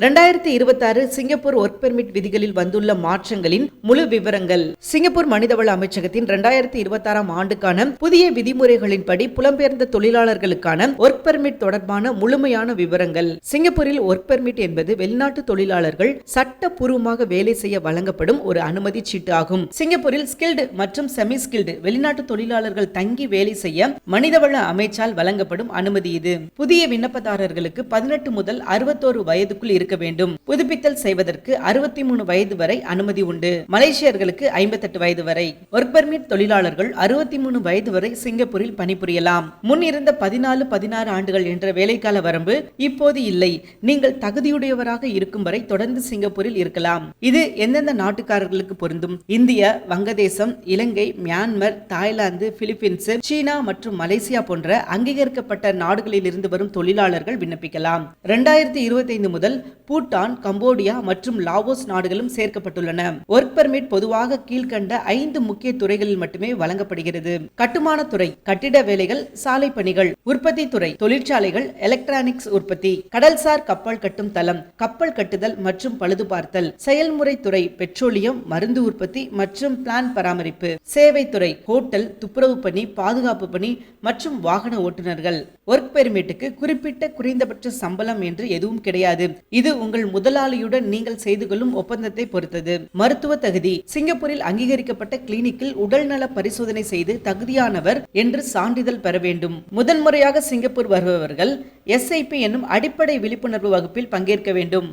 இரண்டாயிரத்தி இருபத்தாறு Singapore work permit விதிகளில் வந்துள்ள மாற்றங்களின் முழு விவரங்கள். சிங்கப்பூர் மனிதவள அமைச்சகத்தின் இரண்டாயிரத்தி இருபத்தாறாம் ஆண்டுக்கான புதிய விதிமுறைகளின்படி புலம்பெயர்ந்த தொழிலாளர்களுக்கான ஒர்க் பெர்மிட் தொடர்பான முழுமையான விவரங்கள். சிங்கப்பூரில் ஒர்க் பெர்மிட் என்பது வெளிநாட்டு தொழிலாளர்கள் சட்டப்பூர்வமாக வேலை செய்ய வழங்கப்படும் ஒரு அனுமதி சீட்டு ஆகும். சிங்கப்பூரில் ஸ்கில்டு மற்றும் செமி ஸ்கில்டு வெளிநாட்டு தொழிலாளர்கள் தங்கி வேலை செய்ய மனிதவள அமைச்சால் வழங்கப்படும் அனுமதி இது. புதிய விண்ணப்பதாரர்களுக்கு பதினெட்டு முதல் அறுபத்தோரு வயதுக்குள் இருக்க வேண்டும். புதுப்பித்தல் செய்வதற்கு அறுபத்தி மூணு வயது வரை அனுமதி உண்டு. மலேசியர்களுக்கு ஐம்பத்தெட்டு வயது வரை. ஒர்க் பர்மிட் தொழிலாளர்கள் அறுபத்தி மூணு வயது வரை சிங்கப்பூரில் பணிபுரியலாம். முன் இருந்த பதினாலு பதினாறு ஆண்டுகள் என்ற வேலைக்கால வரம்பு இப்போது இல்லை. நீங்கள் தகுதியுடையவராக இருக்கும் வரை தொடர்ந்து சிங்கப்பூரில் இருக்கலாம். இது எந்தெந்த நாட்டுக்காரர்களுக்கு பொருந்தும்? இந்திய வங்கதேசம் இலங்கை மியான்மர் தாய்லாந்து பிலிப்பீன்ஸ் சீனா மற்றும் மலேசியா போன்ற அங்கீகரிக்கப்பட்ட நாடுகளில் இருந்து வரும் தொழிலாளர்கள் விண்ணப்பிக்கலாம். இரண்டாயிரத்தி இருபத்தி ஐந்து முதல் பூட்டான் கம்போடியா மற்றும் லாவோஸ் நாடுகளும் சேர்க்கப்பட்டுள்ளன. ஒர்க் பெர்மிட் பொதுவாக கீழ்கண்ட ஐந்து முக்கிய துறைகளில் மட்டுமே வழங்கப்படுகிறது. கட்டுமான துறை கட்டிட வேலைகள் சாலை பணிகள் உற்பத்தி துறை தொழிற்சாலைகள் எலக்ட்ரானிக்ஸ் உற்பத்தி கடல்சார் கப்பல் கட்டும் தளம் கப்பல் கட்டுதல் மற்றும் பழுதுபார்த்தல் செயல்முறை துறை பெட்ரோலியம் மருந்து உற்பத்தி மற்றும் பிளான் பராமரிப்பு சேவை துறை ஹோட்டல் துப்புரவு பணி பாதுகாப்பு பணி மற்றும் வாகன ஓட்டுநர்கள். ஒர்க் பெர்மிட்டுக்கு குறிப்பிட்ட குறைந்தபட்ச சம்பளம் என்று எதுவும் கிடையாது. இது உங்கள் முதலாளியுடன் நீங்கள் செய்து கொள்ளும் ஒப்பந்தத்தை பொறுத்தது. மருத்துவ தகுதி. சிங்கப்பூரில் அங்கீகரிக்கப்பட்ட கிளினிக்கில் உடல்நல பரிசோதனை செய்து தகுதியானவர் என்று சான்றிதழ் பெற வேண்டும். முதன்முறையாக சிங்கப்பூர் வருபவர்கள் எஸ்ஐபி என்னும் அடிப்படை விழிப்புணர்வு வகுப்பில் பங்கேற்க வேண்டும்.